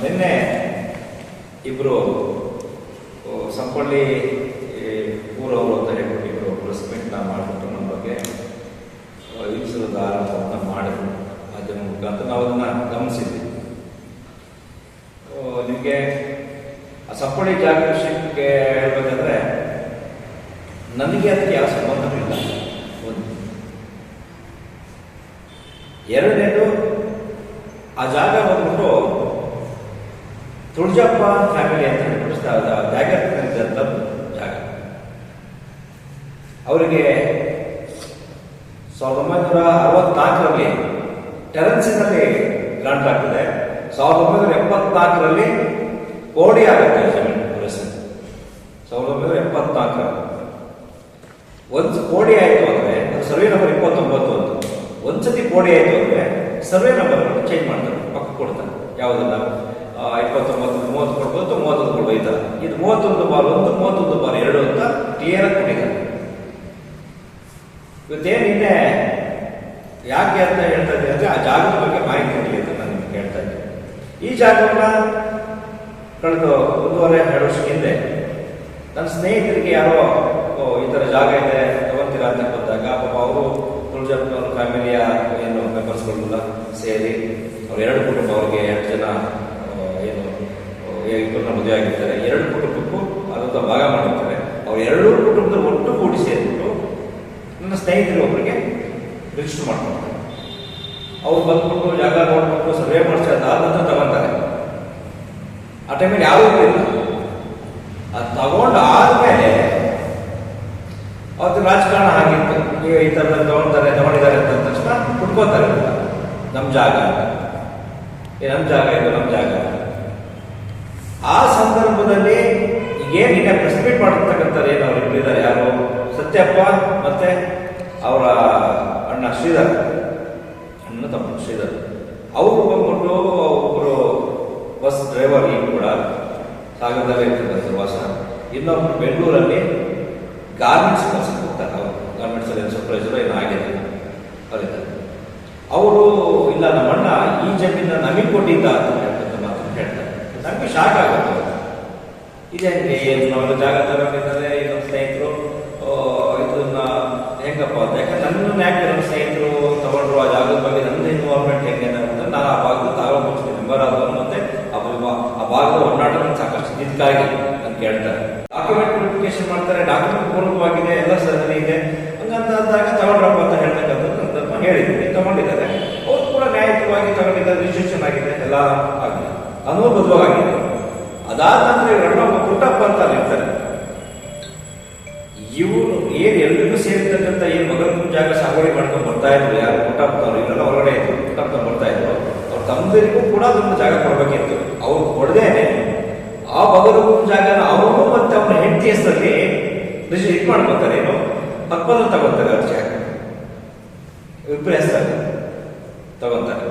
ನಿನ್ನೆ ಇಬ್ಬರು ಸಂಪಳ್ಳಿ ಊರವರು ಅಂತ ಹೇಳ್ಬಿಟ್ಟು ಪ್ರೆಸ್ ಮೀಟ್ನ ಮಾಡಿಬಿಟ್ಟು ನಮ್ಮ ಬಗ್ಗೆ ವಿಧಿಸಿದ ಆರಂಭವನ್ನು ಮಾಡಿದ್ರು ಮಾಧ್ಯಮ ಮುಖಾಂತರ ನಾವು ಅದನ್ನು ಗಮನಿಸಿದ್ವಿ. ನಿಮಗೆ ಆ ಸಂಪಳ್ಳಿ ಜಾಗ ವಿಷಯಕ್ಕೆ ಹೇಳಬೇಕಂದ್ರೆ ನನಗೆ ಅದಕ್ಕೆ ಯಾವ ಸಂಬಂಧವಿಲ್ಲ ಒಂದು. ಎರಡನೇದು, ಆ ಜಾಗ ತುಳಜಪ್ಪ ಫ್ಯಾಮಿಲಿ ಅಂತ ಹೇಳ್ಬಿಟ್ಟು ಜಾಗ ಜಾಗ. ಅವರಿಗೆ ಸಾವಿರದ ಒಂಬೈನೂರ ಅರವತ್ನಾಲ್ಕರಲ್ಲಿ ಟೆರೆನ್ಸಿನಲ್ಲಿ ಗ್ರಾಂಟ್ ಆಗ್ತದೆ. ಸಾವಿರದ ಒಂಬೈನೂರ ಎಪ್ಪತ್ನಾಲ್ಕರಲ್ಲಿ ಕೋಡಿ ಆಗುತ್ತೆ ಜಮೀನು ಸಾವಿರದ ಒಂಬೈನೂರ ಎಪ್ಪತ್ನಾಲ್ಕರಲ್ಲಿ. ಒಂದು ಕೋಡಿ ಆಯಿತು ಅಂದರೆ, ಅದು ಸರ್ವೆ ನಂಬರ್ ಇಪ್ಪತ್ತೊಂಬತ್ತು ಅಂತ. ಒಂದ್ಸತಿ ಕೋಡಿ ಆಯಿತು ಅಂದರೆ, ಸರ್ವೆ ನಂಬರ್ ಚೇಂಜ್ ಮಾಡ್ತಾರೆ, ಪಕ್ಕ ಕೊಡ್ತಾರೆ. ಯಾವುದನ್ನ? ಇಪ್ಪತ್ತೊಂಬತ್ತು ಮೂವತ್ತು ಕೊಡ್ಬೋದು ಮೂವತ್ತೊಂದು ಕೊಡ್ಬೋದು ಇದು ಮೂವತ್ತೊಂದು ಬಾರ್ ಒಂದು, ಮೂವತ್ತೊಂದು ಬಾರ್ ಎರಡು ಅಂತ ಕ್ಲಿಯರ್ ಆಗಿ ಕೊಟ್ಟಿದ್ದಾರೆ. ಇವತ್ತೇನು ನಿನ್ನೆ ಯಾಕೆ ಅಂತ ಹೇಳ್ತಾ ಇದ್ದೀನಿ ಅಂದರೆ ಆ ಜಾಗದ ಬಗ್ಗೆ ಮಾಹಿತಿ ಇರಲಿ ಅಂತ ನಾನು ನಿಮ್ಗೆ ಹೇಳ್ತಾ ಇದ್ದೆ. ಈ ಜಾಗವನ್ನ ಕಳೆದು ಒಂದೂವರೆ, ಎರಡು ವರ್ಷ ಹಿಂದೆ ನನ್ನ ಸ್ನೇಹಿತರಿಗೆ ಯಾರೋ ಈ ಥರ ಜಾಗ ಇದೆ, ತಗೊಂತೀರಾ ಅಂತ ಬಂದಾಗ ಪಾಪ ಅವರು ತುಳಜಪ್ಪನವ್ರ ಫ್ಯಾಮಿಲಿಯ ಏನು ಮೆಂಬರ್ಸ್ಗಳೆಲ್ಲ ಸೇರಿ ಅವ್ರು ಎರಡು ಕುಟುಂಬ ಅವ್ರಿಗೆ ಎರಡು ಜನ ಇಬ್ಬರನ್ನ ಮದುವೆ ಆಗಿರ್ತಾರೆ ಎರಡು ಕುಟುಂಬಕ್ಕೂ ಅದೊಂದು ಭಾಗ ಮಾಡಿರ್ತಾರೆ. ಅವ್ರು ಎರಡೂ ಕುಟುಂಬದ ಒಟ್ಟು ಕೂಡಿ ಸೇರಿಬಿಟ್ಟು ನನ್ನ ಸ್ನೇಹಿತರು ಒಬ್ಬರಿಗೆ ರಿಜಿಸ್ಟರ್ ಮಾಡ್ಕೊಳ್ತಾರೆ ಅವ್ರು ಬಂದ್ಬಿಟ್ಟು ಜಾಗ ನೋಡ್ಬಿಟ್ಟು ಸರ್ವೆ ಮಾಡಿಸ್ತಾರೆ ಅದಾದ ತಗೊಂತಾರೆ. ಆ ಟೈಮಲ್ಲಿ ಯಾರೂ ಇಲ್ಲ ಅದು ತಗೊಂಡು ಆದ್ಮೇಲೆ ಅವತ್ತು ರಾಜಕಾರಣ ಆಗಿತ್ತು ಈಗ ಈ ಥರದ ತಗೊಂತಾರೆ ತಗೊಂಡಿದ್ದಾರೆ ಅಂತ ಅಂದ ತಕ್ಷಣ ಹುಡ್ಕೋತಾರೆ ನಮ್ಮ ಜಾಗ ಏ ನಮ್ಮ ಜಾಗ ಇದು ನಮ್ಮ ಜಾಗ ಆ ಸಂದರ್ಭದಲ್ಲಿ ಈಗೇನು ಈಗ ಪ್ರೆಸ್ ಮೀಟ್ ಮಾಡಿರ್ತಕ್ಕಂಥದ್ದು ಏನು ಅವ್ರು ಇಬ್ಬರಿದ್ದಾರೆ ಯಾರು ಸತ್ಯಪ್ಪ ಮತ್ತೆ ಅವರ ಅಣ್ಣ ಶ್ರೀಧರ್ ಅಣ್ಣ ತಮ್ಮ ಶ್ರೀಧರ್ ಅವರು ಬಂದ್ಬಿಟ್ಟು ಒಬ್ಬರು ಬಸ್ ಡ್ರೈವರ್ ಈಗ ಕೂಡ ಸಾಗರದಲ್ಲೇ ಇರ್ತಕ್ಕಂಥ ವಾಸ ಇನ್ನೊಬ್ರು ಬೆಂಗಳೂರಲ್ಲಿ ಗಾರ್ಮೆಂಟ್ಸ್ ಕೆಲಸಕ್ಕೆ ಹೋಗ್ತಾರೆ ಅವರು ಗಾರ್ಮೆಂಟ್ಸ್ ಅಲ್ಲಿ ಸೂಪರ್ವೈಸರ್ ಏನೋ ಆಗಿದೆ ಅವರು ಇಲ್ಲ ನಮ್ಮ ಅಣ್ಣ ಈ ಜಮೀನ ನಮಗೆ ಕೊಟ್ಟಿದ್ದ ಅಂತ ಹೇಳ್ತಕ್ಕಂಥ ಮಾತು ಹೇಳ್ತಾರೆ ನಮಗೆ ಶಾಕ್ ಆಗುತ್ತೆ ಇದೆ ಏನು ಜಾಗ ತಗೊಂಡಿದ್ದಾರೆ ಹೆಂಗಪ್ಪ ಅಂತ ಯಾಕಂದ್ರೆ ನನ್ನ ಯಾಕೆ ನನ್ನ ಸ್ನೇಹಿತರು ತಗೊಂಡ್ರು, ಆ ಜಾಗದ ಬಗ್ಗೆ ನನ್ನ ಇನ್ವಾಲ್ವ್ಮೆಂಟ್ ಹೆಂಗೆ ಅಂತ ನಾನು ಆ ಭಾಗದ ತಾಲೂಕು ಮೆಂಬರ್ ಆದವನು ಮತ್ತೆ ಆ ಭಾಗದ ಒಡನಾಟ ನಂಗೆ ಸಾಕಷ್ಟು ಇದಕ್ಕಾಗಿ ಅಂತ ಕೇಳ್ತಾರೆ. ಡಾಕ್ಯುಮೆಂಟ್ ವೆರಿಫಿಕೇಶನ್ ಮಾಡ್ತಾರೆ ಡಾಕ್ಯುಮೆಂಟ್ ಜಾಗ ಸಾಗುವಳಿ ಮಾಡ್ಕೊಂಡು ಬರ್ತಾ ಇದ್ರು ಯಾರು ಪುಟ್ಟಪ್ಪನವ್ರು ಇಲ್ಲೆಲ್ಲ ಹೊರಗಡೆ ಇದ್ರು ಪುಟ್ಟಪ್ಪ ಬರ್ತಾ ಇದ್ರು. ಅವ್ರ ತಮ್ಮದರಿಗೂ ಕೂಡ ಅದೊಂದು ಜಾಗ ಕೊಡಬೇಕಿತ್ತು. ಅವ್ರು ಕೊಡದೇನೆ ಆ ಮಗನ ಜಾಗನ ಅವರು ಮತ್ತೆ ಅವನ ಹೆಂಡತಿ ಹೆಸರಲ್ಲಿ ಇದು ಮಾಡ್ಕೊತಾರೆ ಏನು? ಪಕ್ಕದಲ್ಲಿ ತಗೋತಾರೆ ಅವ್ರ ಜಾಗ ಇಬ್ಬರ ಹೆಸರಲ್ಲಿ ತಗೊಂತಾರೆ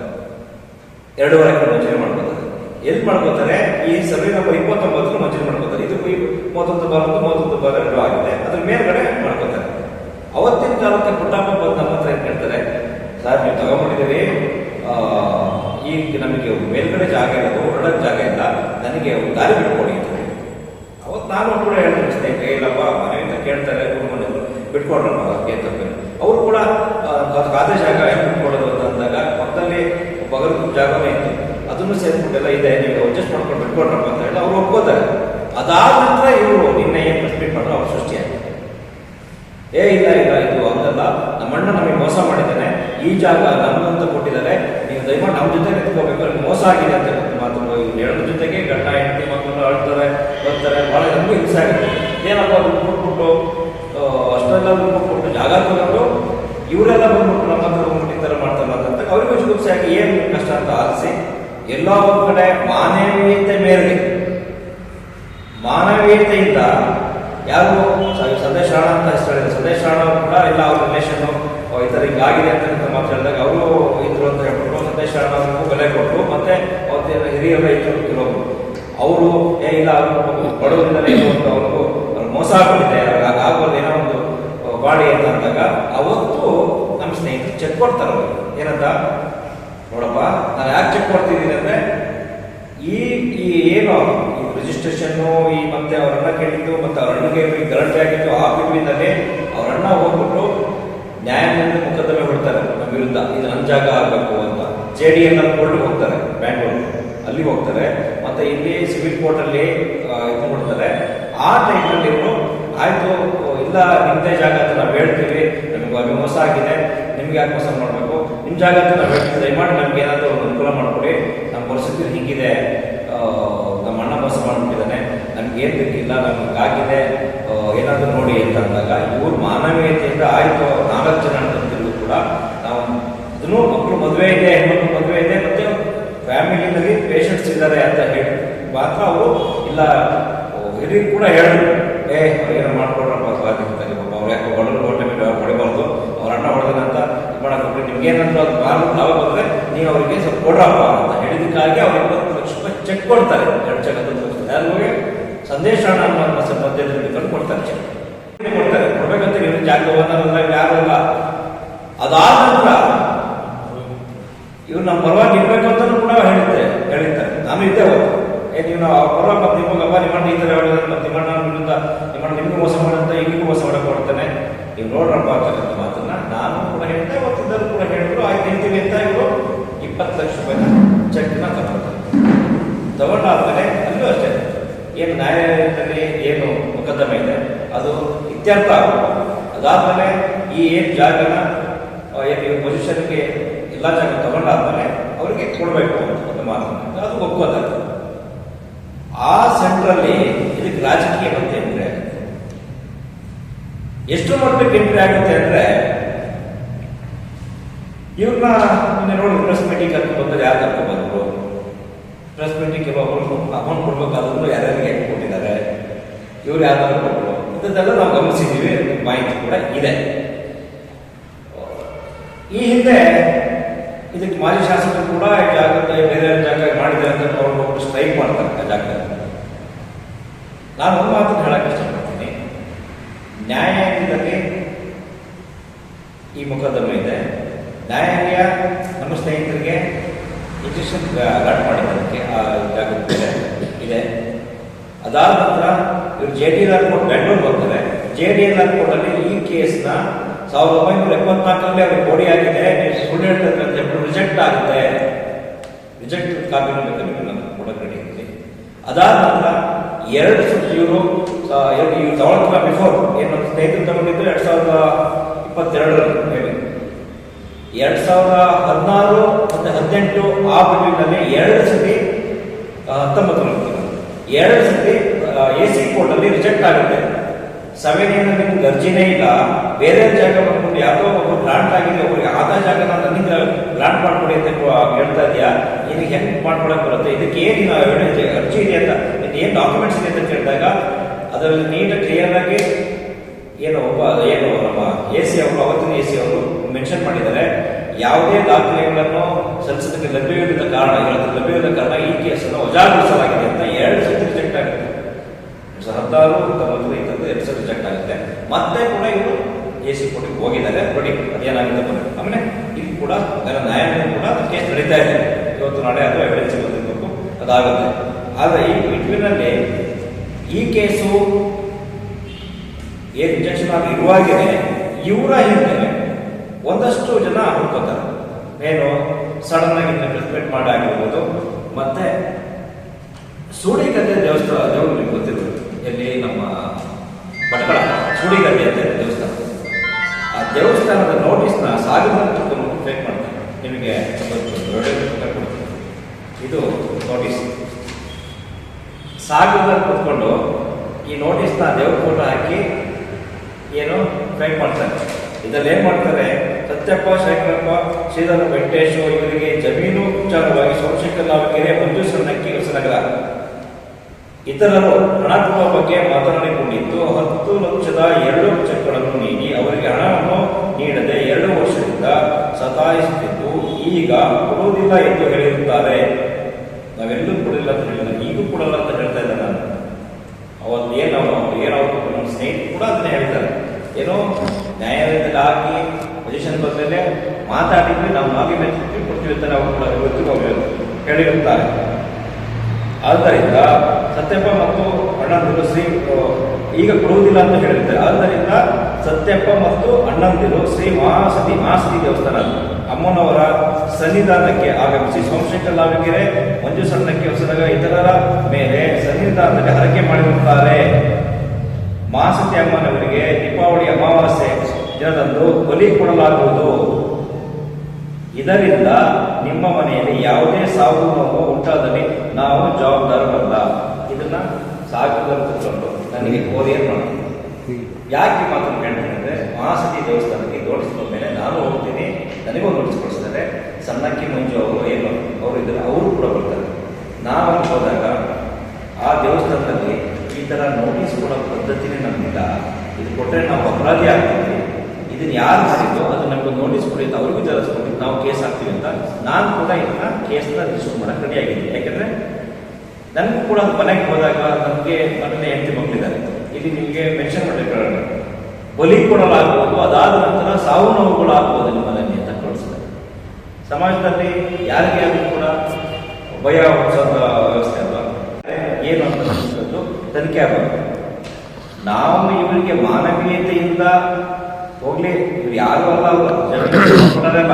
ಎರಡೂವರೆ ಎಕರೆ ಮಂಜೂರಿ ಮಾಡ್ಕೊತಾರೆ ಎಲ್ಲಿ ಮಾಡ್ಕೋತಾರೆ ಈ ಸರ್ವೆ ನಂಬರ್ ಇಪ್ಪತ್ತೊಂಬತ್ತು ಮಂಜೂರಿ ಮಾಡ್ಕೋತಾರೆ ಇದು ಈ ಮೂವತ್ತೊಂದು ಬಾರ್ ಒಂದು ಮೂವತ್ತೊಂದು ಬಾರ್ ಎರಡು ಆಗಿದೆ ಅದ್ರ ಮೇಲ್ಗಡೆ ಮಾಡ್ಕೋತಾರೆ ಅವತ್ತಿನ ಕಾಲಕ್ಕೆ ಪುಟ್ಟಪ್ಪ ಬಂದು ನಮ್ಮ ಹತ್ರ ಏನ್ ಕೇಳ್ತಾರೆ ಸರ್ ನೀವು ತಗೊಂಡ್ಬಿಟ್ಟಿದ್ದೀರಿ ಆ, ಈಗ ನಮಗೆ ಮೇಲ್ಗಡೆ ಜಾಗ ಇರೋದು ಹೊರಡಕ್ ಜಾಗ ಇಲ್ಲ ನನಗೆ ಒಂದು ದಾರಿ ಬಿಟ್ಕೊಡಿ ಅಂತ ಹೇಳಿ. ಅವತ್ತು ನಾನು ಕೂಡ ಹೇಳ್ತೀನಿ ಸ್ನೇಹಿತರೆ ಇಲ್ಲಪ್ಪ ಮನೆಯಿಂದ ಕೇಳ್ತಾರೆ ಊರ್ ಮನೆಯವರು ಬಿಟ್ಕೊಡ್ರಪ್ಪ ಅದಕ್ಕೆ ತಪ್ಪೇನು ಅವರು ಕೂಡ ಆ, ಅದಕ್ಕೆ ಅದೇ ಜಾಗ ಹೆಂಗೆ ಬಿಟ್ಕೊಡೋದು ಅಂತ ಅಂದಾಗ ಪಕ್ಕದಲ್ಲಿ ಬಗಲ್ ಜಾಗನೇ ಇತ್ತು ಅದನ್ನು ಸೇರಿಸ್ಬಿಟ್ಟೆಲ್ಲ ಇದೆ ನೀವು ಅಡ್ಜಸ್ಟ್ ಮಾಡ್ಕೊಂಡು ಬಿಟ್ಕೊಡ್ರಪ್ಪ ಅಂತ ಹೇಳಿ ಅವ್ರು ಒಪ್ಕೋತಾರೆ ಅದಾದ ನಂತರ ಇವರು ನಿನ್ನೆ ಏನು ಪ್ರೆಸ್ಪೀಟ್ ಮಾಡೋ ಅವ್ರು ಸೃಷ್ಟಿಯಾಗಿದೆ ಏ ಇಲ್ಲ ಇಲ್ಲ ಇದು ಹಂಗಲ್ಲ ನಮ್ಮಣ್ಣ ನಮಗೆ ಮೋಸ ಮಾಡಿದ್ದಾನೆ ಈ ಜಾಗ ನಮ್ಮಂತ ಕೊಟ್ಟಿದ್ದಾರೆ ನೀವು ದಯಮಾಡಿ ನಮ್ಮ ಜೊತೆ ನಿಂತ್ಕೋಬೇಕು ನಿಮ್ಗೆ ಮೋಸ ಆಗಿದೆ ಅಂತ ಹೇಳ್ಬಿಟ್ಟು ಮಾತು ಇವ್ರು ಎರಡು ಜೊತೆಗೆ ಗಂಡ ಹೆಂಡತಿ ಮಕ್ಕಳು ಅಳ್ತಾರೆ ಬರ್ತಾರೆ ಭಾಳ ನಮಗೂ ಹಿಂಸೆ ಆಗುತ್ತೆ ಏನಪ್ಪ ದುಡ್ಡು ಕೊಟ್ಬಿಟ್ಟು ಆ, ಅಷ್ಟೆಲ್ಲ ದುಡ್ಡು ಕೊಟ್ಬಿಟ್ಟು ಜಾಗ ತಗೊಂಡು ಇವರೆಲ್ಲ ಬಂದ್ಬಿಟ್ಟು ನಮ್ಮ ಹತ್ರ ಬಂದ್ಬಿಟ್ಟು ಈ ಥರ ಮಾಡ್ತಾರಲ್ಲ ಅಂತ ಅವ್ರಿಗೂ ಚಿಕಿತ್ಸೆ ಆಗಿ ಏನು ಕಷ್ಟ ಅಂತ ಆಲಿಸಿ ಎಲ್ಲೋ ಒಂದು ಕಡೆ ಮಾನವೀಯತೆ ಮೇರೆಗೆ ಮಾನವೀಯತೆಯಿಂದ ಯಾರು ಸ- ಸಂದೇಶ ರಾಣ ಅಂತ ಹೆಸರು ಹೇಳಿದ್ರು ಸಂದೇಶ ರಾಣ ಅವ್ರು ಕೂಡ ಇಲ್ಲ ಅವ್ರ ರಿಲೇಷನ್ ಈ ಥರ ಹಿಂಗಾಗಿದೆ ಅಂತ ಮಾತು ಹೇಳಿದಾಗ ಅವರು ಇದ್ರು ಅಂತ ಹೇಳ್ಬಿಟ್ಟು ಸಂದೇಶ ಅವ್ರಿಗೂ ಕೊಟ್ಟರು ಮತ್ತೆ ಅವತ್ತಿನ ಹಿರಿಯರ ಇತ್ತು ಅವರು, ಏ, ಇಲ್ಲ, ಅವರು ಬಡವರಿಂದಲೇ ಇವತ್ತು ಅವ್ರಿಗೂ ಅವ್ರು ಮೋಸ ಆಗ್ಬಿಟ್ಟಿದೆ. ಆಗೋದು ಏನೋ ಒಂದು ಬಾಡಿ ಅಂತ ಅಂದಾಗ ಅವತ್ತು ನಮ್ಮ ಸ್ನೇಹಿತರು ಚೆಕ್ ಕೊಡ್ತಾರೆ ಅವರು ಏನಂತ? ನೋಡಪ್ಪ ನಾನು ಯಾಕೆ ಚೆಕ್ ಕೊಡ್ತಿದ್ದೀನಿ ಅಂದ್ರೆ, ಈ ಈ ಏನು ರಿಜಿಸ್ಟ್ರೇಷನ್ನು ಈ ಮತ್ತೆ ಅವರನ್ನ ಕೇಳಿದ್ದು ಮತ್ತೆ ಅವ್ರ ಅಣ್ಣಗೆ ಗರಂಟಿ ಆಗಿತ್ತು ಆ ಬಿಡುವಿನಲ್ಲಿ ಅವರನ್ನ ಹೋಗ್ಬಿಟ್ಟು ನ್ಯಾಯಾಲಯದ ಮೊಕದ್ದಮೆ ಹೊಡ್ತಾರೆ ನಮ್ಮ ವಿರುದ್ಧ. ಇದು ನನ್ನ ಜಾಗ ಆಗಬೇಕು ಅಂತ. ಜೆ ಡಿ ಎನ್ ಕೋರ್ಟ್ಗೆ ಹೋಗ್ತಾರೆ ಬ್ಯಾಂಗ್ಳೂರ್ ಅಲ್ಲಿ ಹೋಗ್ತಾರೆ, ಮತ್ತೆ ಇಲ್ಲಿ ಸಿವಿಲ್ ಕೋರ್ಟ್ ಅಲ್ಲಿ ಇದು ಕೊಡ್ತಾರೆ ಆ ಟೈಮಲ್ಲಿ ಇವರು ಆಯ್ತು, ಇಲ್ಲ ನಿಮ್ದೇ ಜಾಗ ಅಂತ ನಾವು ಹೇಳ್ತೀವಿ, ನಮಗೆ ಮೋಸ ಆಗಿದೆ, ನಿಮ್ಗೆ ಯಾಕೆ ಮೋಸ ಮಾಡಬೇಕು? ನಿಮ್ಮ ಜಾಗ ಅಂತ ನಾವು ಹೇಳ್ತೀವಿ, ದಯಮಾಡಿ ನಮ್ಗೆ ಏನಾದರೂ ಅನುಕೂಲ ಮಾಡಿಕೊಡಿ ನಮ್ಮ ಪರಿಸ್ಥಿತಿ ಹೀಗಿದೆ ನಮ್ಮ ಅಣ್ಣ ಮೋಸ ಮಾಡ್ಬಿಟ್ಟಿದ್ದಾನೆ, ನಮ್ಗೆ ಏನು ಬೇಕಿಲ್ಲ, ನಮ್ಗೆ ಆಗಿದೆ ಏನಾದರೂ ನೋಡಿ ಅಂತ ಅಂದಾಗ, ಇವ್ರ ಮಾನವೀಯತೆಯಿಂದ ಆಯ್ತು, ನಾಲ್ಕು ಜನ ಅಂತಂದಿದ್ರು ಕೂಡ, ನಾವು ಮಕ್ಕಳು ಮದುವೆ ಇದೆ ಹೆಣ್ಣು ಮದುವೆ ಇದೆ, ಮತ್ತೆ ಫ್ಯಾಮಿಲಿನಲ್ಲಿ ಪೇಷಂಟ್ಸ್ ಇದ್ದಾರೆ ಅಂತ ಹೇಳಿ. ಮಾತ್ರ ಅವರು ಇಲ್ಲ ಹಿರಿಯರು ಕೂಡ ಹೇಳಿದ್ರು, ಏ ಏನು ಮಾಡ್ಕೊಡ್ರಪ್ಪ ಸ್ವಾಧೀನದಲ್ಲಿ ಪಾಪ, ಅವ್ರು ಯಾಕೆ ಹೊಡೆದ್ರು ಹೊಟ್ಟೆ ಮೇಲೆ ಹೊಡಿಬಾರ್ದು, ಅವ್ರ ಅಣ್ಣ ಅಂತ ಇದು ಮಾಡೋಕೆ ನಿಮ್ಗೆ ಏನಂದ್ರೆ ಅದು ಬಾರ್ ಲಾಭ ಬಂದ್ರೆ ನೀವು ಅವರಿಗೆ ಸ್ವಲ್ಪ ಕೊಡ್ರಪ್ಪ ಅಂತ ಹೇಳಿದಕ್ಕಾಗಿ ಅವ್ರಿಗೆ ಒಂದು ಲಕ್ಷ ಚೆಕ್ ಕೊಡ್ತಾರೆ. ಎರಡು ಚೆಕ್ ಅಂತ ಯಾರಿಗೆ ಸಂದೇಶ ಹಣ ಅನ್ನೋ ಮಧ್ಯದಲ್ಲಿ ಇಟ್ಕೊಂಡು ಕೊಡ್ತಾರೆ. ಚೆಕ್ ಕೊಡ್ತಾರೆ. ಕೊಡ್ಬೇಕಂತ ನೀವು ಜಾಗ ಬಂದಾಗ ಯಾರು ಇಲ್ಲ. ಅದಾದ ನಂತರ ಇವ್ರು ನಮ್ಮ ಪರವಾಗಿ ಇರ್ಬೇಕು ಅಂತಲೂ ಕೂಡ ಹೇಳಿದ್ದೆ ಹೇಳಿದ್ದಾರೆ. ನಾನು ಇದ್ದೆ ಅವತ್ತು ಏ, ನೀವು ನಾವು ಪರವಾಗಿ ಮತ್ತೆ ನಿಮಗಪ್ಪ ನಿಮ್ಮಣ್ಣ ಈ ಥರ ಹೇಳಿದ್ರೆ ಮತ್ತೆ ನಿಮ್ಮಣ್ಣ ವಿರುದ್ಧ ನಿಮ್ಮ ನಿಮಗೂ ಮೋಸ ಮಾಡುತ್ತೆ ಈಗಿಗೂ ಮೋಸ ಮಾಡಕ್ಕೆ ಕೊಡ್ತಾನೆ ನೀವು ನೋಡ್ರಪ್ಪ ಅಂತಕ್ಕಂಥ ಮಾತನ್ನ ನಾನು ಕೂಡ ಹೇಳಿದ್ದೆ ಅವತ್ತಿದ್ದರು ಕೂಡ ಹೇಳಿದ್ರು. ಆಯ್ತು, ಹೇಳ್ತೀವಿ ಅಂತ ಇವರು ಇಪ್ಪತ್ತು ಲಕ್ಷ ರೂಪಾಯಿನ ಚೆಕ್ನ ತಗೊಳ್ತಾರೆ. ತಗೊಂಡಾದ್ಮೇಲೆ ಅಲ್ಲೂ ಅಷ್ಟೇ, ಏನು ನ್ಯಾಯಾಲಯದಲ್ಲಿ ಏನು ಮೊಕದ್ದಮೆ ಇದೆ, ಅದು ಇತ್ಯರ್ಥ ಆಗುತ್ತೆ. ಅದಾದ್ಮೇಲೆ ಈ ಏನು ಜಾಗನ ಏನು ಪೊಸಿಷನ್ಗೆ ಎಲ್ಲ ಜಾಗ ತಗೊಂಡಾದ್ಮೇಲೆ ಅವರಿಗೆ ಕೊಡಬೇಕು ಅಂತ ಮಾತು. ಅದು ಒಪ್ಪದ ಆ ಸೆಂಟ್ರಲ್ಲಿ ಇದಕ್ಕೆ ರಾಜಕೀಯ ಬಂತೆ ಅಂದ್ರೆ ಎಷ್ಟು ಮಟ್ಟಕ್ಕೆ ಎಂಟ್ರಿ ಆಗುತ್ತೆ ಅಂದ್ರೆ ಇವ್ರನ್ನ ನೋಡಿ ಪ್ರೆಸ್ ಮೀಟಿಂಗ್ ಬಂದ್ರೆ ಯಾರು ಬಂದ್ರು. ಪ್ರೆಸ್ ಮೀಟಿಂಗ್ ಕೆಲವೊಬ್ಬರು ಅಮೌಂಟ್ ಕೊಡ್ಬೇಕಾದ್ರು ಯಾರ್ಯಾರಿಗೆ ಕೊಟ್ಟಿದ್ದಾರೆ, ಇವ್ರು ಯಾರು ಕೊಟ್ಟರು ಇದನ್ನೆಲ್ಲ ನಾವು ಗಮನಿಸಿದ್ದೀವಿ, ಮಾಹಿತಿ ಕೂಡ ಇದೆ. ಈ ಹಿಂದೆ ಇದಕ್ಕೆ ಮಾಜಿ ಶಾಸಕರು ಕೂಡ ಜಾಗದ ಬೇರೆ ಜಾಗ ಮಾಡಿದೆ ಅಂತ ಅವರು ಒಬ್ಬರು ಸ್ಟ್ರೈಕ್ ಮಾಡ್ತಾರೆ ಆ ಜಾಗದಲ್ಲಿ. ನಾನು ಒಂದು ಮಾತನ್ನು ಹೇಳಕ್ಕೆ ಇಷ್ಟಪಡ್ತೀನಿ. ನ್ಯಾಯಾಂಗದಲ್ಲಿ ಈ ಮೊಕದ್ದಮೆ ಇದೆ. ನ್ಯಾಯಾಲಯ ನಮ್ಮ ಸ್ನೇಹಿತರಿಗೆ ಇಂಜೆಕ್ಷನ್ ಅಲಾಟ್ ಮಾಡಿದ್ದಕ್ಕೆ ಆ ಮೇಲೆ ಇದೆ. ಅದಾದ ನಂತರ ಇವರು J D L court Bengaluru ಬರ್ತಾರೆ ಜೆ ಡಿ ಎಲ್ ಕೋರ್ಟಲ್ಲಿ ಈ ಕೇಸ್ನ ಸಾವಿರದ ಒಂಬೈನೂರ ಎಪ್ಪತ್ನಾಲ್ಕರಲ್ಲಿ ಅವ್ರಿಗೆ ಕೋಡಿ ಆಗಿದೆ ನೀವು ಸುಳ್ಳು ರಿಜೆಕ್ಟ್ ಆಗುತ್ತೆ. ರಿಜೆಕ್ಟ್ ಕಾಪಿ ಬೇಕು ರೆಡಿ ಅದಾದ ನಂತರ ಎರಡು ಸುತ್ತು ಇವರು ಇವ್ರು ತಗೊಳ್ತಾ ಬಿಫೋರ್ ಏನು ಸ್ನೇಹಿತರು ತಗೊಂಡಿದ್ರು, ಎರಡ್ ಸಾವಿರದ ಇಪ್ಪತ್ತೆರಡರಲ್ಲಿ ಹೇಳಿ ಎರಡು ಸಾವಿರದ ಹದಿನಾರು ಮತ್ತೆ ಹದಿನೆಂಟು ಆ ಬಿಡುವಿನಲ್ಲಿ ಎರಡು ಸತಿ ಹತ್ತೊಂಬತ್ತು ಎರಡು ಸತಿ ಎ ಸಿ ಕೋರ್ಟ್ ಅಲ್ಲಿ ರಿಜೆಕ್ಟ್ ಆಗುತ್ತೆ. ಸೆವೆನ್ ಗರ್ಜಿನೇ ಅರ್ಜಿನೇ ಇಲ್ಲ. ಬೇರೆ ಜಾಗ ಬಂದ್ಬಿಟ್ಟು ಯಾವುದೋ ಒಬ್ಬರು ಗ್ರಾಂಟ್ ಆಗಿದೆ ಒಬ್ಬರಿಗೆ ಆದ ಜಾಗನ ನನ್ನಿಂದ ಗ್ರಾಂಟ್ ಮಾಡ್ಕೊಡಿ ಅಂತ ಹೇಳ್ತಾ ಇದೆಯಾ ನಿನಗೆ ಹೆಂಗ್ ಮಾಡ್ಕೊಳಕ್ ಬರುತ್ತೆ? ಇದಕ್ಕೆ ಏನು ಅರ್ಜಿ ಇದೆ ಅಂತ. ಏನ್ ಡಾಕ್ಯುಮೆಂಟ್ಸ್ ಇದೆ ಅಂತ ಕೇಳಿದಾಗ, ಅದರಲ್ಲಿ ನೀಟ್ ಕ್ಲಿಯರ್ ಆಗಿ ಏನು ಒಬ್ಬ ಏನು ನಮ್ಮ ಎ ಸಿ ಅವರು, ಅವತ್ತಿನ ಎ ಸಿ ಅವರು ಮೆನ್ಷನ್ ಮಾಡಿದ್ದಾರೆ. ಯಾವುದೇ ದಾಖಲೆಗಳನ್ನು ಸಲ್ಲಿಸೋದಕ್ಕೆ ಲಭ್ಯವಿಲ್ಲದ ಕಾರಣ ಲಭ್ಯವಿಲ್ಲದ ಕಾರಣ ಈ ಕೇಸನ್ನು ವಜಾಗೊಳಿಸಲಾಗಿದೆ ಅಂತ ಎರಡು ಸತಿ ಎರಡ್ ಸಾವಿರದ ಹದಿನಾರು ಎರಡು ಸತಿ ರಿಜೆಕ್ಟ್ ಆಗುತ್ತೆ. ಮತ್ತೆ ಕೂಡ ಇವರು ಎ ಸಿ ಕೋರ್ಟಿಗೆ ಹೋಗಿದ್ದಾರೆ. ನೋಡಿ ಅದೇನಾಗಿದೆ ಬನ್ನಿ ಆಮೇಲೆ ಇಲ್ಲಿ ಕೂಡ ಅದರ ನ್ಯಾಯಾಲಯ ಕೂಡ ಕೇಸ್ ನಡೀತಾ ಇದೆ. ಇವತ್ತು ನಾಳೆ ಅದು ಎವಿಡೆನ್ಸ್ ಬಂದಿರಬೇಕು ಅದಾಗುತ್ತೆ. ಆದರೆ ಈ ಬಿಟ್ವಿನಲ್ಲಿ ಈ ಕೇಸು ಏನು ಇಂಜೆಕ್ಷನ್ ಆಗಿ ಇರುವಾಗೇ ಇವರ ಹಿಂದೆ ಒಂದಷ್ಟು ಜನ ಹುಡ್ಕೋತಾರೆ. ಏನು ಸಡನ್ ಆಗಿ ರಿಪ್ಲೇಟ್ ಮಾಡಿ ಆಗಿರ್ಬೋದು ಮತ್ತೆ ಸೂಡಿಗದ್ದೆ ದೇವಸ್ಥಾನ ಎಲ್ಲಿ ನಮ್ಮ ಭಟ್ಕಳ ಚೂಡಿಗಡ್ಡಿ ಅಂತ ದೇವಸ್ಥಾನ. ಆ ದೇವಸ್ಥಾನದ ನೋಟಿಸ್ನ ಸಾಗರ ಫೇಕ್ ಮಾಡ್ತಾರೆ. ನಿಮಗೆ ಇದು ನೋಟಿಸ್ ಸಾಗರದಲ್ಲಿ ಕೂತ್ಕೊಂಡು ಈ ನೋಟಿಸ್ನ ದೇವ್ರ ಫೋಟೋ ಹಾಕಿ ಏನು ಫೇಕ್ ಮಾಡ್ತಾರೆ. ಇದರಲ್ಲಿ ಏನು ಮಾಡ್ತಾರೆ? ಸತ್ಯಪ್ಪ, ಶಂಕರಪ್ಪ, ಶ್ರೀಧರ ವೆಂಕಟೇಶ್, ಇವರಿಗೆ ಜಮೀನು ವಿಚಾರವಾಗಿ ಸೋಮಶೇಖರ್ ಕೆರೆ ಮಂಜೂಸರ ನಕ್ಕಿ ಹೊಸನಗರ ಇತರರು ಹಣ ಬಗ್ಗೆ ಮಾತನಾಡಿಕೊಂಡಿದ್ದು, ಹತ್ತು ಲಕ್ಷದ ಎರಡು ಚೆಕ್ಗಳನ್ನು ನೀಡಿ ಅವರಿಗೆ ಹಣವನ್ನು ನೀಡದೆ ಎರಡು ವರ್ಷದಿಂದ ಸತಾಯಿಸುತ್ತಿದ್ದು, ಈಗ ಕೊಡುವುದಿಲ್ಲ ಎಂದು ಹೇಳಿರುತ್ತಾರೆ. ನಾವೆಲ್ಲೂ ಕೊಡಲಿಲ್ಲ ಅಂತ ಹೇಳಿಲ್ಲ, ಈಗೂ ಕೊಡಲ್ಲ ಅಂತ ಹೇಳ್ತಾ ಇದ್ದೆ ನಾನು. ಅವತ್ತು ಏನು ಏನವರು ಏನೋ ನಮ್ಮ ಸ್ನೇಹಿತರು ಕೂಡ ಅದನ್ನೇ ಹೇಳ್ತಾರೆ. ಏನೋ ನ್ಯಾಯಾಲಯದಲ್ಲಿ ಹಾಕಿ ಪೊಸಿಷನ್ ಬಂದಮೇಲೆ ಮಾತಾಡಿದ್ರೆ ನಾವು ಹಾಗೆ ಮೇಲೆ ಕೊಡ್ತೀವಿ ಅಂತ ನಾವು ಕೂಡ ಹೇಳಿರುತ್ತಾರೆ. ಆದ್ದರಿಂದ ಸತ್ಯಪ್ಪ ಮತ್ತು ಅಣ್ಣಂದಿರು ಶ್ರೀ ಈಗ ಕೊಡುವುದಿಲ್ಲ ಅಂತ ಹೇಳಿರ್ತಾರೆ ಆದ್ದರಿಂದ ಸತ್ಯಪ್ಪ ಮತ್ತು ಅಣ್ಣಂದಿರು ಶ್ರೀ ಮಹಾಸತಿ ಮಹಾಸತಿ ದೇವಸ್ಥಾನ ಅಮ್ಮನವರ ಸನ್ನಿಧಾನಕ್ಕೆ ಆಗಮಿಸಿ, ಸೋಮಶೇಖರ್ ಲಾವಿಗೆರೆ ಮಂಜು ಸಣ್ಣಕ್ಕೆ ಹೊಸದಾಗ ಇತರರ ಮೇಲೆ ಸನ್ನಿಧಾನದಲ್ಲಿ ಹರಕೆ ಮಾಡಿರುತ್ತಾರೆ. ಮಹಾಸತಿ ಅಮ್ಮನವರಿಗೆ ದೀಪಾವಳಿ ಅಮಾವಾಸ್ಯೆ ದಿನದಂದು ಬಲಿ ಕೊಡಲಾಗುವುದು. ಇದರಿಂದ ನಿಮ್ಮ ಮನೆಯಲ್ಲಿ ಯಾವುದೇ ಸಾವು ನೋವು ಉಂಟಾದಲ್ಲಿ ನಾವು ಜವಾಬ್ದಾರರಲ್ಲ ಇದನ್ನ ಸಾಕಿದರು ಕೂತ್ಕೊಂಡು ನನಗೆ ಕೋರಿಯರ್ ಮಾಡ್ತೀನಿ. ಯಾಕೆ ಈ ಮಾತನ್ನು ಹೇಳ್ತೀನಿ ಅಂದರೆ ಮಹಾಸತಿ ದೇವಸ್ಥಾನಕ್ಕೆ ನೋಟಿಸ್ ಮೇಲೆ ನಾನು ಹೋಗ್ತೀನಿ ನನಗೂ ನೋಟಿಸ್ ಕೊಡಿಸ್ತಾರೆ. ಸಣ್ಣಕ್ಕಿ ಮಂಜು ಅವರು ಏನು ಅವರು ಇದ್ದಾರೆ ಅವರು ಕೂಡ ಬರ್ತಾರೆ. ನಾವು ಹೋದಾಗ ಆ ದೇವಸ್ಥಾನದಲ್ಲಿ ಈ ಥರ ನೋಟಿಸ್ ಕೊಡೋ ಪದ್ಧತಿನೇ ನಮಗಿಲ್ಲ. ಇದು ಕೊಟ್ಟರೆ ನಾವು ಅಪರಾಧಿ ಆಗ್ತೀವಿ. ಇದನ್ನು ಯಾರು ಮಾಡಿದ್ದು ಅದು ನಮಗೆ ನೋಟಿಸ್ ಕೊಡಿ ಅಂತ ಅವ್ರಿಗೂ ಜರಿಸ್ಕೊಂಡು ನಾವು ಕೇಸ್ ಹಾಕ್ತೀವಿ ಅಂತ ನಾನು ಕೂಡ ಇದನ್ನ ಕೇಸ್ನ ರಿಜಿಸ್ಟರ್ ಮಾಡಕ್ಕೆ ರೆಡಿ ಆಗಿದ್ದೀನಿ. ಯಾಕಂದ್ರೆ ನನಗೂ ಕೂಡ ಮನೆಗೆ ಹೋದಾಗ ನಮಗೆ ನನ್ನ ಹೆಂಡತಿ ಮಕ್ಕಳಿದ್ದಾರೆ. ಇಲ್ಲಿ ನಿಮಗೆ ಮೆನ್ಷನ್ ಮಾಡಿರ್ತಾರೆ ಬಲಿ ಕೊಡಲಾಗುವುದು, ಅದಾದ ನಂತರ ಸಾವು ನೋವುಗಳು ಆಗ್ಬೋದು ನಿಮ್ಮ ಮನೆಯಲ್ಲಿ ಅಂತ ಕಳಿಸ್ತಾರೆ ಸಮಾಜದಲ್ಲಿ ಯಾರಿಗೆ ಆದರೂ ಕೂಡ ಭಯ ಹುಟ್ಟಿಸೋದ ವ್ಯವಸ್ಥೆ ಅಲ್ವಾ? ಏನು ಅಂತ ತನಿಖೆ ಆಗಬೇಕು ನಾವು ಇವರಿಗೆ ಮಾನವೀಯತೆಯಿಂದ ಹೋಗ್ಲಿ, ಇವ್ರು ಯಾರು ಅಲ್ಲ ಜನರಲ್ಲ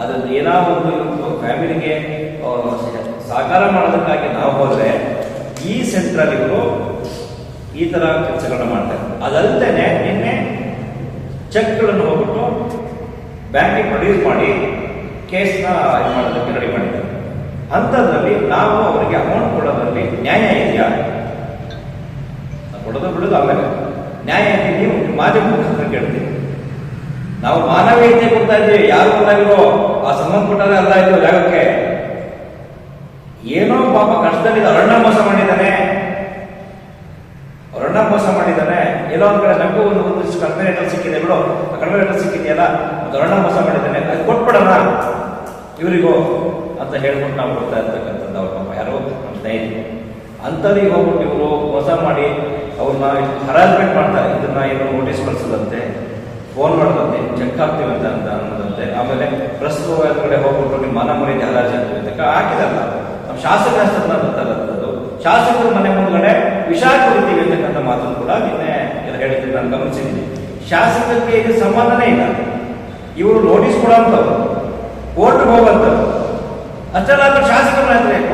ಅದ್ರದ್ದು ಏನೋ ಒಂದು ಫ್ಯಾಮಿಲಿಗೆ ಸಾಕಾರ ಮಾಡೋದಕ್ಕಾಗಿ ನಾವು ಹೋದ್ರೆ ಈ ಸೆಂಟ್ರಲ್ಲಿ ಇವರು ಈ ತರ ಕೆಲಸಗಳನ್ನ ಮಾಡ್ತಾರೆ ಅದಲ್ಲದೆ ನಿನ್ನೆ ಚೆಕ್ಗಳನ್ನು ಹೋಗ್ಬಿಟ್ಟು ಬ್ಯಾಂಕಿಗೆ ಪ್ರೊಡ್ಯೂಸ್ ಮಾಡಿ ಕೇಸ್ನ ಇದು ಮಾಡೋದಕ್ಕೆ ರೆಡಿ ಮಾಡಿದ್ದಾರೆ ಅಂಥದ್ರಲ್ಲಿ ನಾವು ಅವರಿಗೆ ಅಮೌಂಟ್ ಕೊಡೋದ್ರಲ್ಲಿ ನ್ಯಾಯ ಇದೆಯಾ? ಕೊಡೋದು ಬಿಡೋದು ಆಮೇಲೆ. ನ್ಯಾಯ ಇದೆ ನೀವು ಮಾಧ್ಯಮ ಮುಖಾಂತರ ಕೇಳ್ತೀವಿ ನಾವು ಮಾನವೀಯತೆ ಕೊಡ್ತಾ ಇದ್ದೀವಿ. ಯಾರು ಕೊಟ್ಟಾಗಿರೋ ಆ ಸಂಬಂಧಪಟ್ಟಾರೆ ಅಲ್ಲ ಇದು ಜಾಗಕ್ಕೆ ಏನೋ ಪಾಪ ಕಷ್ಟದಲ್ಲಿ ಅರಣ್ಯ ಮೋಸ ಮಾಡಿದ್ದಾನೆ. ಅರಣ್ಯ ಮೋಸ ಮಾಡಿದ್ದಾನೆ. ಎಲ್ಲೋ ಒಂದ್ ಕಡೆ ನಮಗೂ ಒಂದು ಒಂದು ಕಡಿಮೆ ರೇಟಲ್ಲಿ ಸಿಕ್ಕಿದೆ ಬಿಡು. ಕಡಿಮೆ ರೇಟಲ್ಲಿ ಸಿಕ್ಕಿದೆಯಲ್ಲ ಅದು ಅರಣ್ಯ ಮೋಸ ಮಾಡಿದ್ದಾನೆ. ಅದು ಕೊಟ್ಬಿಡೋಣ. ಇವರಿಗೂ ಅಂತ ಹೇಳ್ಬಿಟ್ಟು ನಾವು ಕೊಡ್ತಾ ಇರ್ತಕ್ಕಂಥದ್ದು ಅವ್ರ ಪಾಪ. ಯಾರೋ ನಮ್ಮ ಸ್ನೇಹಿತರು ಅಂಥವ್ರಿಗೆ ಹೋಗ್ಬಿಟ್ಟು ಇವರು ಮೋಸ ಮಾಡಿ ಅವ್ರನ್ನ ಹರಾಸ್ಮೆಂಟ್ ಮಾಡ್ತಾರೆ. ಇದನ್ನ ಏನು ನೋಟಿಸ್ ಕಳಿಸದಂತೆ ಫೋನ್ ಮಾಡೋದಂತೆ ಚೆಕ್ ಹಾಕ್ತೀವಿ ಅಂತ ಅನ್ನೋದಂತೆ. ಆಮೇಲೆ ಪ್ರಸ್ತುತ ಕಡೆ ಹೋಗ್ಬಿಟ್ಟು ನಿಮ್ಮ ಮನ ಮರ್ಯಾದೆ ಹರಾಜಿ ಅಂತ ಹಾಕಿದಲ್ಲ ಶಾಸಕ ಗೊತ್ತಾಗತ್ತದು ಶಾಸಕರ ಮನೆ ಮುಂದ್ಗಡೆ ವಿಷ ಕುರಿತೀವಿ ಅಂತಕ್ಕಂಥ ಮಾತನ್ನು ಕೂಡ ನಿನ್ನೆ ಎಲ್ಲ ಹೇಳಿದ್ದೀನಿ ನಾನು ಗಮನಿಸಿದ್ದೀನಿ. ಶಾಸಕರಿಗೆ ಇದು ಸಂಬಂಧನೇ ಇಲ್ಲ. ಇವರು ನೋಟಿಸ್ ಕೊಡೋಂಥವ್ರು ಕೋರ್ಟ್ ಹೋಗುವಂಥವ್ರು ಅಷ್ಟೆಲ್ಲ ಶಾಸಕರ ಹತ್ರ ಏನ್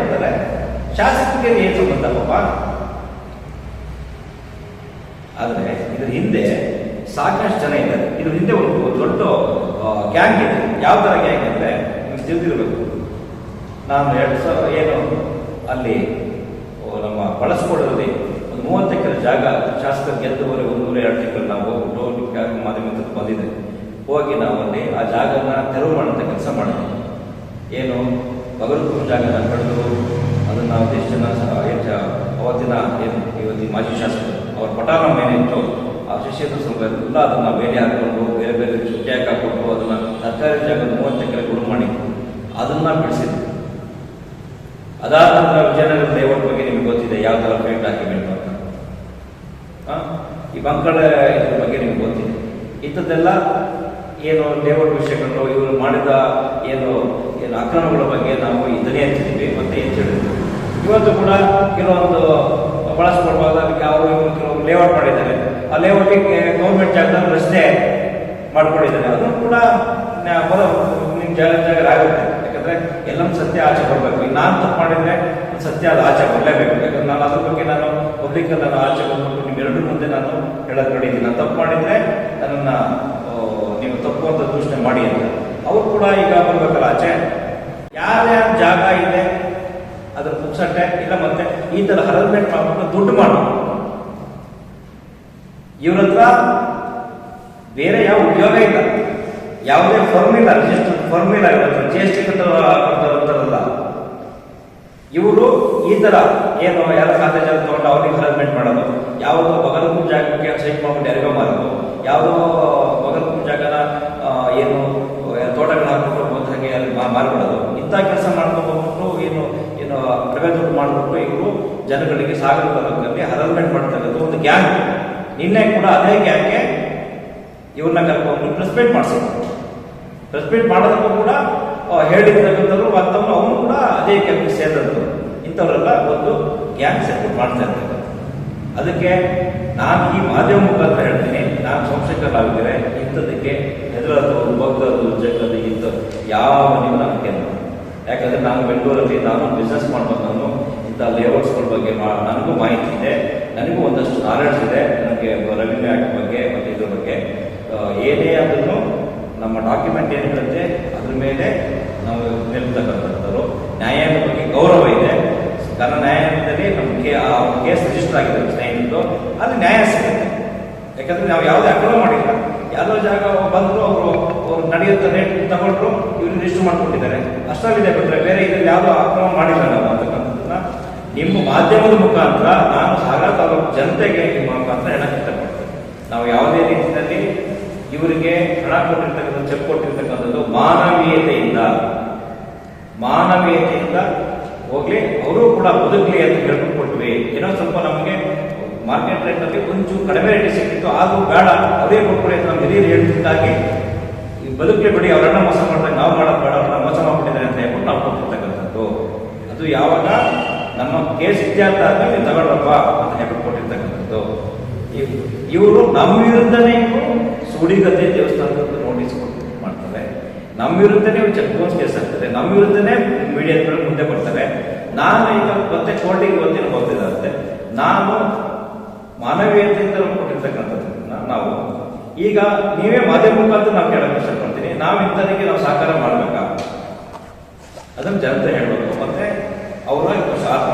ಶಾಸಕರಿಗೆ ಏನು ಸಂಬಂಧ ಪಾಪ? ಆದರೆ ಇದರ ಹಿಂದೆ ಸಾಕಷ್ಟು ಜನ ಇದ್ದಾರೆ. ಇದ್ರ ಹಿಂದೆ ಒಂದು ದೊಡ್ಡ ಗ್ಯಾಂಗ್ ಇದೆ. ಯಾವ ಥರ ಗ್ಯಾಂಗ್ ಅಂದರೆ ನಿಮ್ಗೆ ತಿಳಿದಿರಬೇಕು. ನಾನು ಎರಡು ಸಾವಿರ ಏನು ಅಲ್ಲಿ ನಮ್ಮ ಬಳಸ್ಕೊಡೋದಲ್ಲಿ ಒಂದು ಮೂವತ್ತು ಎಕರೆ ಜಾಗ ಶಾಸಕರು ಗೆದ್ದವರೆ ಒಂದೂವರೆ ಎರಡು ತಿಂಗಳು ನಾವು ಹೋಗ್ಬಿಟ್ಟು ಮಾಧ್ಯಮದಲ್ಲಿ ಮಾಧ್ಯಮ ಬಂದಿದೆ. ಹೋಗಿ ನಾವು ಅಲ್ಲಿ ಆ ಜಾಗನ ತೆರವು ಮಾಡೋಂಥ ಕೆಲಸ ಮಾಡಿದ್ವಿ. ಏನು ಬಗಲ್ಪುರ ಜಾಗನ ಕಳೆದು ಅದನ್ನು ಎಷ್ಟು ಜನ ಅವತ್ತಿನ ಏನು, ಇವತ್ತಿನ ಮಾಜಿ ಶಾಸಕರು, ಅವ್ರ ಪಟಾರಂ ಏನಿತ್ತು ಆ ಶಿಷ್ಯದ ಎಲ್ಲ ಅದನ್ನು ಬೇರೆ ಹಾಕೊಂಡು, ಬೇರೆ ಬೇರೆ ಚುಟ್ಟಿ ಹಾಕೊಂಡು ಅದನ್ನು ಸರ್ಕಾರಿ ಜಾಗ ಮೂವತ್ತು ಎಕರೆ ಗುರು ಮಾಡಿ ಅದನ್ನು ಬಿಡಿಸಿದ್ರು ಅದಾದ ನಂತರ ವಿಜಯನಗರ ಲೇಔಟ್ ಬಗ್ಗೆ ನಿಮ್ಗೆ ಗೊತ್ತಿದೆ, ಯಾವ ಥರ ಪೇಂಟ್ ಡಾಕ್ಯುಮೆಂಟ್ ಅಂತ? ಈ ಬಂಕಳ ಇದ್ರ ಬಗ್ಗೆ ನಿಮ್ಗೆ ಗೊತ್ತಿದೆ. ಇಂಥದ್ದೆಲ್ಲ ಏನು ಲೇಔಟ್ ವಿಷಯಗಳು, ಇವರು ಮಾಡಿದ ಏನು ಏನು ಅಕ್ರಮಗಳ ಬಗ್ಗೆ ನಾವು ಇದನ್ನೇ ಹೆಚ್ಚಿದ್ವಿ, ಮತ್ತೆ ಹೆಚ್ಚಿಡಿದ್ವಿ ಇವತ್ತು ಕೂಡ ಕೆಲವೊಂದು ಬಳಸ್ಕೊಳ್ಬಾರ್ದು ಅದಕ್ಕೆ ಅವರು ಕೆಲವೊಂದು ಲೇಔಟ್ ಮಾಡಿದ್ದಾರೆ. ಆ ಲೇಔಟಿಗೆ ಗೌರ್ಮೆಂಟ್ ಜಾಗದಲ್ಲಿ ರಸ್ತೆ ಮಾಡ್ಕೊಂಡಿದ್ದಾರೆ. ಅದನ್ನು ಕೂಡ ಬರೋ ನಿಮ್ಮ ಜಾಗ ಜಾಗ ಆಗುತ್ತೆ ಯಾಕಂದ್ರೆ ಎಲ್ಲಮ್ ಸತ್ಯ ಆಚೆ ಬರಬೇಕು. ಈಗ ನಾನು ತಪ್ಪು ಮಾಡಿದ್ರೆ ಸತ್ಯ ಅದು ಆಚೆ ಬರಲೇಬೇಕು. ಯಾಕಂದ್ರೆ ನಾನು ಅದ್ರ ಬಗ್ಗೆ ನಾನು ಪಬ್ಲಿಕ್ ನಾನು ಆಚೆ ಬಂದ್ಬಿಟ್ಟು ಎರಡು ಮುಂದೆ ನಾನು ಹೇಳಕ್ ಕಡಿದ್ದೀನಿ ನಾನು ತಪ್ಪು ಮಾಡಿದ್ರೆ ನನ್ನ ನೀವು ತಪ್ಪು ಅಂತ ದೂಷಣೆ ಮಾಡಿ ಅಂತ. ಅವ್ರು ಕೂಡ ಈಗ ಬರ್ಬೇಕಲ್ಲ ಆಚೆ. ಯಾರ್ಯಾರ ಜಾಗ ಇದೆ, ಅದ್ರ ಪುಕ್ಸಟ್ಟೆ ಇಲ್ಲ ಮತ್ತೆ ಈ ತರ ಹರಲ್ಮೆಂಟ್ ಮಾಡ್ಬಿಟ್ಟು ದುಡ್ಡು ಮಾಡು. ಇವ್ರ ಹತ್ರ ಬೇರೆ ಯಾವ ಉದ್ಯೋಗ ಇಲ್ಲ. ಯಾವುದೇ ಫಾರ್ಮುಲಾ ಇಲ್ಲ ರಿಜಿಸ್ಟರ್ ಫರ್ಮ್ ಇಲ್ಲ ಇವ್ರ ಹತ್ರ ಜಿ ಎಸ್ ಟಿ ಕಟ್ಟಲ್ಲ ಇವರು ಈ ತರ ಏನು ಯಾರ ಖಾತೆ ಜಾಗ ತಗೊಂಡು ಅವ್ರಿಗೆ ಹರಲ್ಮೆಂಟ್ ಮಾಡೋದು. ಯಾವುದೋ ಬಗಲ್ಪುರ್ ಜಾಗಕ್ಕೆ ಸೈಟ್ ಮಾಡ್ಬಿಟ್ಟು ಯಾರಿಗೋ ಮಾಡೋದು. ಯಾವುದೋ ಬಗಲ್ಪುರ್ ಜಾಗನ ಆ, ಏನು ತೋಟಗಳು ಹಾಕೊಂಡು ಬಂದ ಹಾಗೆ ಅಲ್ಲಿ ಮಾರ್ಬಿಡೋದು ಇಂಥ ಕೆಲಸ ಮಾಡ್ಕೊಂಡು ಏನು ಏನು ಕಡಿಮೆ ದುಡ್ಡು ಮಾಡಿಬಿಟ್ಟು ಇವರು ಜನಗಳಿಗೆ ಸಾಗರ ತಾಲೂಕಲ್ಲಿ ಹರಲ್ಮೆಂಟ್ ಮಾಡ್ತಾ ಇರೋದು ಒಂದು ಗ್ಯಾಂಗ್ ನಿನ್ನೆ ಕೂಡ ಅದೇ ಗ್ಯಾಂಗ್ಗೆ ಇವ್ರನ್ನ ಕರ್ಕೊಂಡು ಪ್ರೆಸ್ ಮೀಟ್ ಮಾಡಿಸಿದ್ರು. ಮೀಟ್ ಮಾಡೋದಕ್ಕೂ ಕೂಡ ಹೇಳಿರ್ತಕ್ಕಂಥವ್ರು ಮತ್ತೊಮ್ಮೆ ಅವನು ಕೂಡ ಅದೇ ಕೆಲಸ ಸೇರಿದ್ರು ಇಂಥ ಇಂಥವರೆಲ್ಲ ಒಂದು ಗ್ಯಾಂಗ್ ಸೆಟ್ ಮಾಡ್ತಾ ಇರ್ತಾರೆ. ಅದಕ್ಕೆ ನಾನು ಈ ಮಾಧ್ಯಮ ಮುಖಾಂತರ ಹೇಳ್ತೀನಿ. ನಾನು ಸಂಶಯಕರಾಗಿದ್ದರೆ ಇಂಥದಕ್ಕೆ ಹೆದರದವರು ಬಗ್ಗದು ಜಗ್ಗದು ಇಂಥ ಯಾವ ನೀವು ನನಗೆ ಯಾಕಂದ್ರೆ ನಾನು ಬೆಂಗಳೂರಲ್ಲಿ ನಾನು ಬಿಸ್ನೆಸ್ ಮಾಡಬೇಕನ್ನು ನಾನು ಇಂಥ ಲೇಔಟ್ಸ್ಗಳ ಬಗ್ಗೆ ನನಗೂ ಮಾಹಿತಿ ಇದೆ. ನನಗೂ ಒಂದಷ್ಟು ನಾಲೆಡ್ಜ್ ಇದೆ. ನನಗೆ ರೆವಿನ್ಯೂ ಆ್ಯಕ್ಟ್ ಬಗ್ಗೆ ಮತ್ತು ಇದ್ರ ಬಗ್ಗೆ. ಏನೇ ಅದನ್ನು ನಮ್ಮ ಡಾಕ್ಯುಮೆಂಟ್ ಏನು ಹೇಳುತ್ತೆ ಅದ್ರ ಮೇಲೆ ನಾವು ನಿಲ್ತಕ್ಕಂಥದ್ದು ನ್ಯಾಯಾಂಗದ ಬಗ್ಗೆ ಗೌರವ ಇದೆ. ಕನ್ನಡ ನ್ಯಾಯಾಲಯದಲ್ಲಿ ನಮಗೆ ಕೇಸ್ ರಿಜಿಸ್ಟರ್ ಆಗಿದೆ ಸ್ನೇಹಿತರು ಅಲ್ಲಿ ನ್ಯಾಯ ಸಿಗುತ್ತೆ. ಯಾಕಂದ್ರೆ ನಾವು ಯಾವುದೇ ಅಕ್ರಮ ಮಾಡಿಲ್ಲ. ಯಾವುದೋ ಜಾಗ ಬಂದರು, ಅವರು ಅವ್ರು ನಡೆಯುತ್ತ ರೇಟ್ ತಗೊಂಡ್ರು ಇವ್ರು ರಿಜಿಸ್ಟರ್ ಮಾಡ್ಕೊಂಡಿದ್ದಾರೆ ಅಷ್ಟಲ್ಲಿದೆ ಬಿಟ್ರೆ ಬೇರೆ ಇದ್ರಲ್ಲಿ ಯಾವುದೋ ಅಕ್ರಮ ಮಾಡಿಲ್ಲ ನಾವು ಅಂತಕ್ಕಂಥದ್ದನ್ನ. ನಿಮ್ಮ ಮಾಧ್ಯಮದ ಮುಖಾಂತರ ನಾನು ಸಾಗರ ತಾಲೂಕು ಜನತೆಗೆ ನಿಮ್ಮ ಮುಖಾಂತರ ಹೇಳಕ್ಕೆ ಇಷ್ಟಪಡ್ತೇನೆ. ನಾವು ಯಾವುದೇ ರೀತಿಯಲ್ಲಿ ಇವರಿಗೆ ಹಣ ಕೊಟ್ಟಿರ್ತಕ್ಕಂಥ, ಚೆಕ್ ಕೊಟ್ಟಿರ್ತಕ್ಕಂಥದ್ದು ಮಾನವೀಯತೆಯಿಂದ. ಮಾನವೀಯತೆಯಿಂದ ಹೋಗ್ಲಿ, ಅವರು ಕೂಡ ಬದುಕಲಿ ಅಂತ ಹೇಳ್ಕೊಂಡು ಏನೋ ಸ್ವಲ್ಪ ನಮಗೆ ಮಾರ್ಕೆಟ್ ರೇಟ್ನಲ್ಲಿ ಕೊಂಚು ಕಡಿಮೆ ರೇಟ್ ಸಿಕ್ಕಿತ್ತು, ಆದ್ರೂ ಬೇಡ, ಅದೇ ಕೊಟ್ಬಿಡಿ ಅಂತ ನಮ್ಮ ಹಿರಿಯರು ಹೇಳ್ತಿದ್ದಾಗಿ ಬದುಕಲಿ ಬಿಡಿ, ಅವರನ್ನ ಮೋಸ ಮಾಡಿದಾಗ ನಾವು ಮಾಡೋದು ಬೇಡ, ಅವ್ರನ್ನ ಮೋಸ ಮಾಡ್ಬಿಟ್ಟಿದ್ದಾರೆ ಅಂತ ಹೇಳ್ಬಿಟ್ಟು ನಾವು ಕೊಟ್ಟಿರ್ತಕ್ಕಂಥದ್ದು. ಅದು ಯಾವಾಗ ನಮ್ಮ ಕೇಸ್ ಇತ್ಯಾರ್ಥ ಆದ್ಮೇಲೆ ನೀವು ತಗೊಳ್ಳಪ್ಪ ಅಂತ ಹೇಳ್ಬಿಟ್ಟು ಇವರು. ನಮ್ಮ ವಿರುದ್ಧನೇ ಸುಡಿಗತೆ ದೇವಸ್ಥಾನದ ನೋಟಿಸ್ ಮಾಡ್ತಾರೆ ನಮ್ಮ ವಿರುದ್ಧನೇ ಚೆಕ್ ಬೌನ್ಸ್ ಕೇಸ್ ಆಗ್ತದೆ ನಮ್ಮ ವಿರುದ್ಧನೇ ಮೀಡಿಯಾದ ಮುಂದೆ ಬರ್ತಾರೆ ನಾನು ಈಗ ಮತ್ತೆ ಕೋರ್ಟಿಗೆ ಒಂದಿನ ಹೋಗ್ತಿದ್ದಾರೆ ನಾನು ಮಾನವೀಯತೆಯಿಂದ ಕೊಟ್ಟಿರ್ತಕ್ಕಂಥದ್ದನ್ನ ನಾವು. ಈಗ ನೀವೇ ಮಾಧ್ಯಮ ಮುಖಾಂತರ ನಾವು ಕೇಳಕ್ಕೆ ಇಷ್ಟಪಡ್ತೀನಿ. ನಾವು ಇಂಥದಕ್ಕೆ ನಾವು ಸಹಕಾರ ಮಾಡಬೇಕಾ? ಅದನ್ನು ಜನತೆ ಹೇಳ್ಬೇಕು. ಮತ್ತೆ ಅವರ ಆತ್ಮ